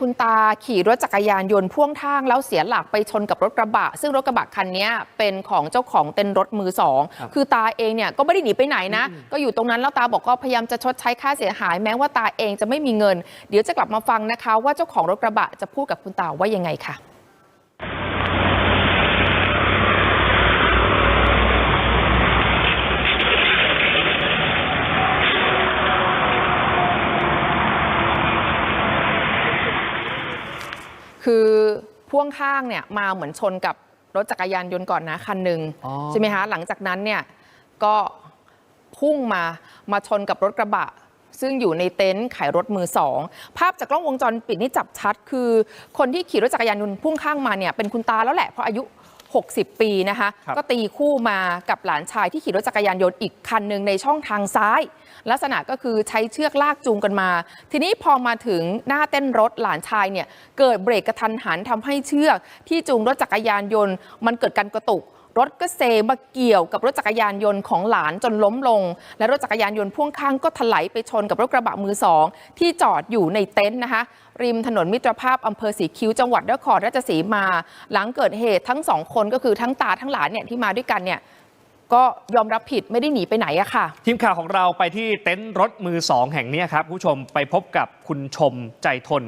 คุณตาขี่รถจักรยานยนต์พ่วงข้างแล้วเสียหลักไปชนกับรถกระบะ ซึ่งรถกระบะคันนี้เป็นของเจ้าของเต็นท์รถมือสองครับคือตาเองเนี่ยก็ไม่ได้หนีไปไหนนะ ก็อยู่ตรงนั้นแล้วตาบอกก็พยายามจะชดใช้ค่าเสียหาย แม้ว่าตาเองจะไม่มีเงิน เดี๋ยวจะกลับมาฟังนะคะ ว่าเจ้าของรถกระบะจะพูดกับคุณตาว่ายังไงค่ะ คือพ่วงข้างเนี่ยมาเหมือนชนกับรถจักรยานยนต์ก่อนนะคันหนึ่งอ๋อใช่ไหมคะหลังจากนั้นเนี่ยก็พุ่งมามาชนกับรถกระบะ ซึ่งอยู่ในเต็นท์ขายรถมือสองภาพจากกล้องวงจรปิดนี่จับชัด คือ คนที่ขี่รถจักรยานยนต์พุ่งข้างมาเนี่ยเป็นคุณตาแล้วแหละเพราะอายุ 60 ปีนะคะครับก็ตีคู่มากับหลานชายที่ขี่รถจักรยานยนต์อีกคันหนึ่งในช่องทางซ้าย ลักษณะก็คือใช้เชือกลากจูงกันมา ทีนี้พอมาถึงหน้าเต้นรถหลานชายเนี่ยเกิดเบรกกระทันหันทำให้เชือกที่จูงรถจักรยานยนต์ มันเกิดการกระตุก รถก็เซมาเกี่ยวกับรถจักรยานยนต์ของหลานจนล้มลง และรถจักรยานยนต์พ่วงข้างก็ถลายไปชนกับรถกระบะมือสองที่จอดอยู่ในเต็นท์นะคะริมถนนมิตรภาพอำเภอสีคิ้วจังหวัดนครราชสีมา หลังเกิดเหตุทั้งสองคนก็คือทั้งตาทั้งหลานเนี่ยที่มาด้วยกันเนี่ยก็ยอมรับผิดไม่ได้หนีไปไหนอะค่ะ ทีมข่าวของเราไปที่เต็นท์รถมือสองแห่งนี้ครับคุณผู้ชมไปพบกับคุณชมใจทน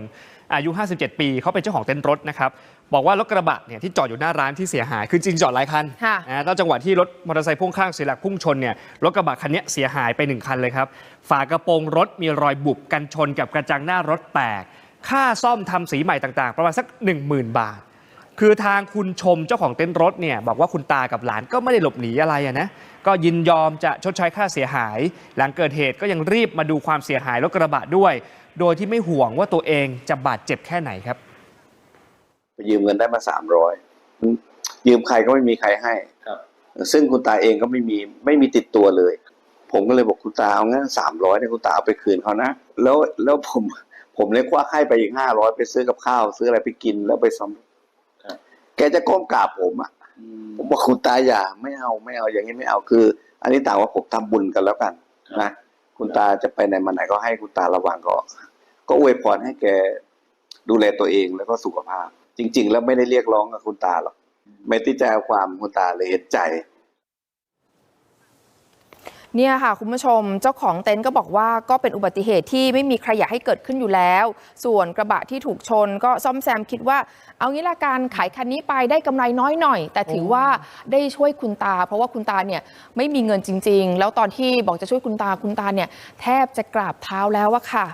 อายุ 57 ปีเขาเป็นเจ้าของเต็นท์รถนะครับบอกว่ารถกระบะเนี่ยที่จอดอยู่หน้าร้านที่เสียหายคือจริงจอดหลายคันค่ะ นะแล้วจังหวะที่รถมอเตอร์ไซค์พ่วงข้างเสียหลักพุ่งชนเนี่ยรถกระบะคันเนี้ยเสียหายไปหนึ่งคันเลยครับฝากระโปรงรถมีรอยบุบกันชนกับกระจังหน้ารถแตก ค่าซ่อมทำสีใหม่ต่างๆ ประมาณสัก 10,000 บาท คือทางคุณชมเจ้าของเต็นท์รถเนี่ยบอกว่าคุณตากับหลานก็ไม่ได้หลบหนีอะไรอะนะก็ยินยอมจะชดใช้ค่าเสียหาย หลังเกิดเหตุก็ยังรีบมาดูความเสียหายรถกระบะด้วย โดยที่ไม่ห่วงว่าตัวเองจะบาดเจ็บแค่ไหนครับไปยืมเงินได้มาสามร้อยยืมใครก็ไม่มีใครให้ครับ ซึ่งคุณตาเองก็ไม่มีไม่มีติดตัวเลย ผมก็เลยบอกคุณตาเอางั้นสามร้อยเนี่ยคุณตาเอาไปคืนเขานะแล้วแล้วผมผมเลยควักให้ไปอีกห้าร้อยไปซื้อกับข้าว ซื้ออะไรไปกินแล้วไปซ้ครับำ แกจะก้มกราบผมอะผมบอกคุณตาอย่าไม่เอาไม่เอาอย่างนี้ไม่เอาคือ อันนี้ต่างว่าผมทำบุญกันแล้วกันนะคุณตาจะไปไหนมาไหนก็ให้คุณตาระวังก็ ก็อวยพรให้แกดูแลตัวเองแล้วก็สุขภาพ จริง ๆ แล้วไม่ได้เรียกร้องกับคุณตาหรอกไม่ติดใจเอาความคุณตาเลยเห็นใจ เนี่ยค่ะคุณผู้ชมเจ้าของเต็นท์ก็บอกว่าก็เป็นอุบัติเหตุที่ไม่มีใครอยากให้เกิดขึ้นอยู่แล้ว ส่วนกระบะที่ถูกชนก็ซ่อมแซมคิดว่า เอางี้ละกันขายคันนี้ไปได้กำไรน้อยหน่อย แต่ถือว่าได้ช่วยคุณตา เพราะว่าคุณตาเนี่ยไม่มีเงินจริง ๆ แล้วตอนที่บอกจะช่วยคุณตาคุณตาเนี่ยแทบจะกราบเท้าแล้วอะค่ะ